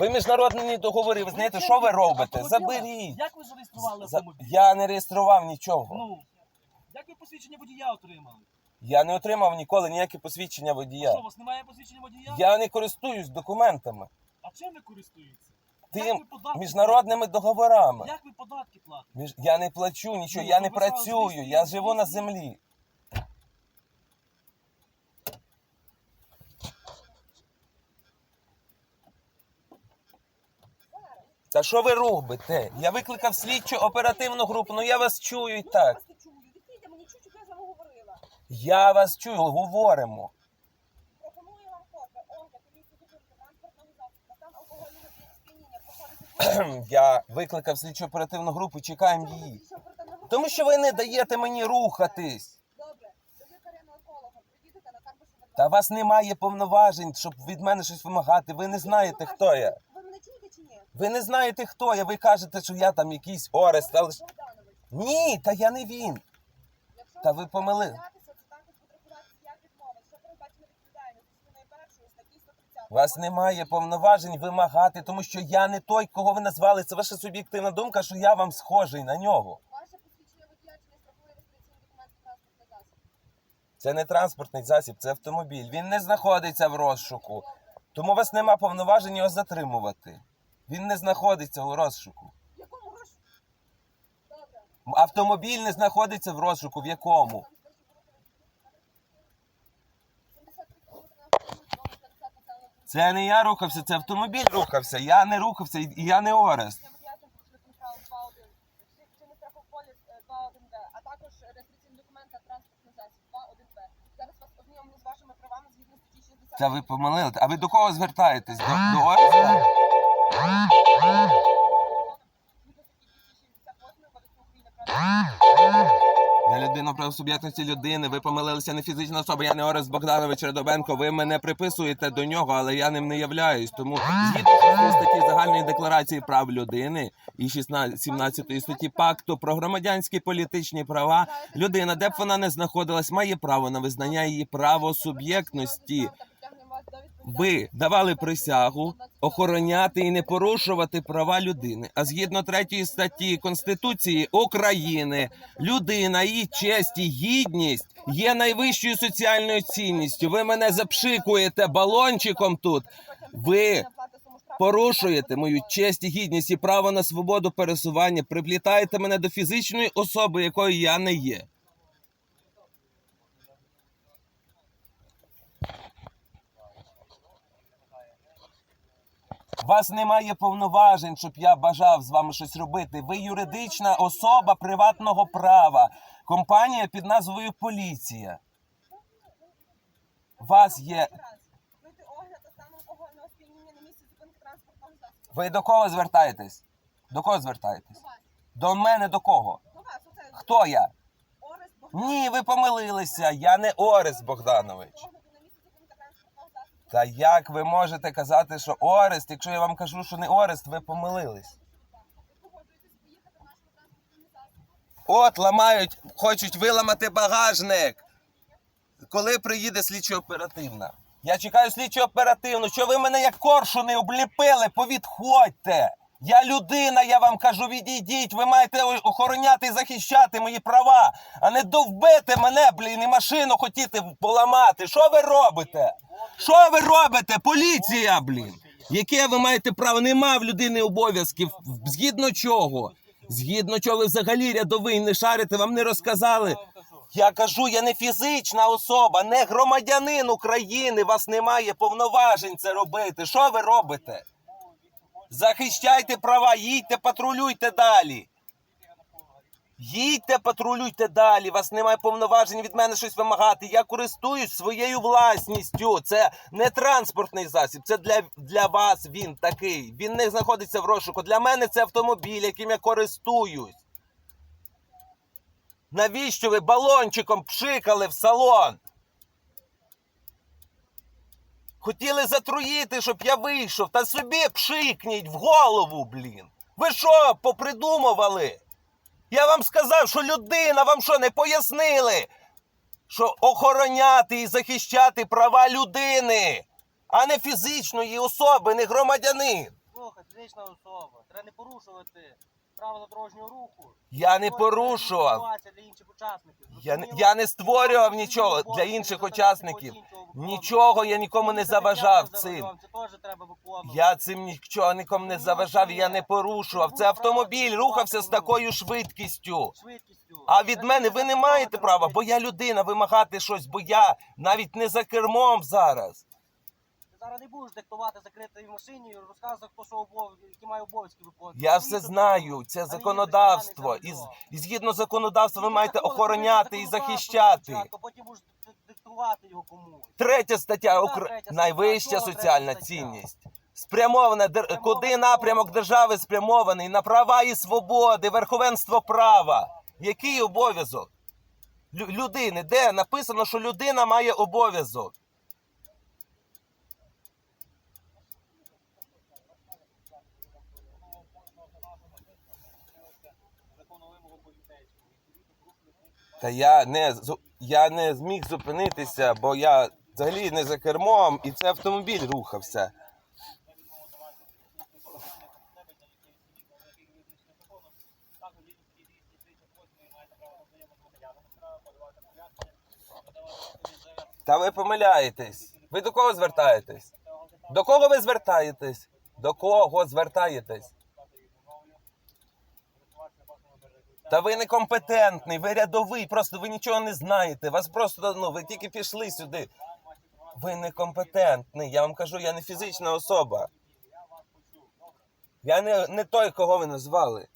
Ви міжнародні договори, ви знаєте, що ви робите? Заберіть. Як ви зареєстрували За- автомобіль? Я не реєстрував нічого. Ну, як ви посвідчення водія отримали? Я не отримав ніколи ніяке посвідчення Що, водія. у вас немає посвідчення водія? Я не користуюсь документами, А чим ви користуєтеся? Як тим податки міжнародними договорами. Як ви податки платите? Між- Я не плачу нічого, Ну, я то не ви зараз працюю, я звісно. живу на землі. Та що ви робите? Я викликав слідчу оперативну групу, ну я вас чую і Ну, так. Я вас чую. Відкрийте мені чуть, щоб я з вами говорила. Я вас чую, говоримо. Пропоную вам фото, огляд, місце зупинки, транспортного засобу, стан алкогольного сп'яніння, проходити Я викликав слідчу оперативну групу, чекаємо її. Тому що ви не даєте мені рухатись. Та вас немає повноважень, щоб від мене щось вимагати. Ви не знаєте, хто я. Ви мене чуєте чи ні? Ви не знаєте, хто я. Ви кажете, що я там якийсь Орест. Але... ж- Ні, та я не він. Та ви помили- відмовлятися, то також буде рахуватися як відмова. Що передбачено відповідальність частиною першої статті 130. У вас немає повноважень вимагати, тому що я не той, кого ви назвали. Це ваша суб'єктивна думка, що я вам схожий на нього. Ваше посвідчення водія чи не реєстраційний документ транспортний засіб. Це не транспортний засіб, це автомобіль. Він не знаходиться в розшуку. Тому у вас нема повноважень його затримувати. Він не знаходиться у розшуку. В якому роз... Добре. Автомобіль не знаходиться в розшуку. В якому? Це не я рухався, це автомобіль рухався. Я не рухався і і я не Орест. а також реєстраційний документ та транспортний засіб 2.1б. Зараз вас ознайомлю з вашими правами згідно статті 60. Та ви помилили. А ви до кого звертаєтесь? До, до Ореста? Згідно статті 268 Кодексу України про Я людина про суб'єктності людини. Ви помилилися не фізична особа. Я не Орест Богданович Радовенко. Ви мене приписуєте до нього, але я ним не являюсь. Тому згідно статті загальної декларації прав людини і 16, 17 статті пакту про громадянські політичні права. Людина, де б вона не знаходилась, має право на визнання її правосуб'єктності. Ви давали присягу охороняти і не порушувати права людини. А згідно третьої статті Конституції України, людина, її честь і гідність є найвищою соціальною цінністю. Ви мене запшикуєте балончиком тут. Ви порушуєте мою честь і гідність і право на свободу пересування, приплітаєте мене до фізичної особи, якою я не є. Вас немає повноважень, щоб я бажав з вами щось робити. Ви юридична особа приватного права. Компанія під назвою Поліція. У вас є. Ви до кого звертаєтесь? До кого звертаєтесь? До мене до кого? Хто я? Ні, ви помилилися. Я не Орест Богданович. Огляду на місці зупинки транспортного засобу. Та як ви можете казати, що Орест, якщо я вам кажу, що не Орест, ви помилились? От ламають, хочуть виламати багажник. Коли приїде слідчо оперативна? Я чекаю слідчо оперативну. Що ви мене як коршуни обліпили? Повідходьте. Я людина, я вам кажу, відійдіть. Ви маєте охороняти і захищати мої права, а не довбити мене, блін, і машину хотіти поламати. Що ви робите? Що ви робите? Поліція, блін. Яке ви маєте право? Нема в людини обов'язків. Згідно чого? Згідно чого ви взагалі рядовий не шарите, вам не розказали. Я кажу, я не фізична особа, не громадянин України. Вас немає повноважень це робити. Що ви робите? Захищайте права, їдьте, патрулюйте далі. Їдьте, патрулюйте далі. Вас немає повноважень від мене щось вимагати. Я користуюсь своєю власністю. Це не транспортний засіб. Це для, для вас він такий. Він не знаходиться в розшуку. Для мене це автомобіль, яким я користуюсь. Навіщо ви балончиком пшикали в салон? Хотіли затруїти, щоб я вийшов, та собі пшикніть в голову, блін. Ви що, попридумували? Я вам сказав, що людина, вам що, не пояснили? Що охороняти і захищати права людини, а не фізичної особи, не громадянин. Послухай, фізична особа. Треба не порушувати правила дорожнього руху. Я не порушував. для інших учасників. Я не, я не створював нічого для інших учасників. Нічого я нікому не заважав цим. Я цим нічого нікому не заважав, я не порушував. Це автомобіль рухався з такою швидкістю. А від мене ви не маєте права, бо я людина вимагати щось, бо я навіть не за кермом зараз. Зараз не будеш диктувати закритій машині і розказувати, хто що обов... які має обов'язки виконувати. Я все знаю, це законодавство. І, і згідно законодавства ви маєте охороняти і захищати. Потім будеш ди- його комусь. Третя стаття Яка Укр... третя стаття? найвища Чого соціальна стаття? цінність. Спрямована дер... Спрямована куди напрямок держави спрямований на права і свободи, верховенство права. Який обов'язок? Лю- Людини, де написано, що людина має обов'язок. Та я не я не зміг зупинитися, бо я взагалі не за кермом, і це автомобіль рухався. Та ви помиляєтесь. Ви до кого звертаєтесь? До кого ви звертаєтесь? До кого звертаєтесь? Та ви некомпетентний, ви рядовий, просто ви нічого не знаєте. Вас просто ну ви тільки пішли сюди. Ви некомпетентний. Я вам кажу, я не фізична особа. Я не, не той, кого ви назвали.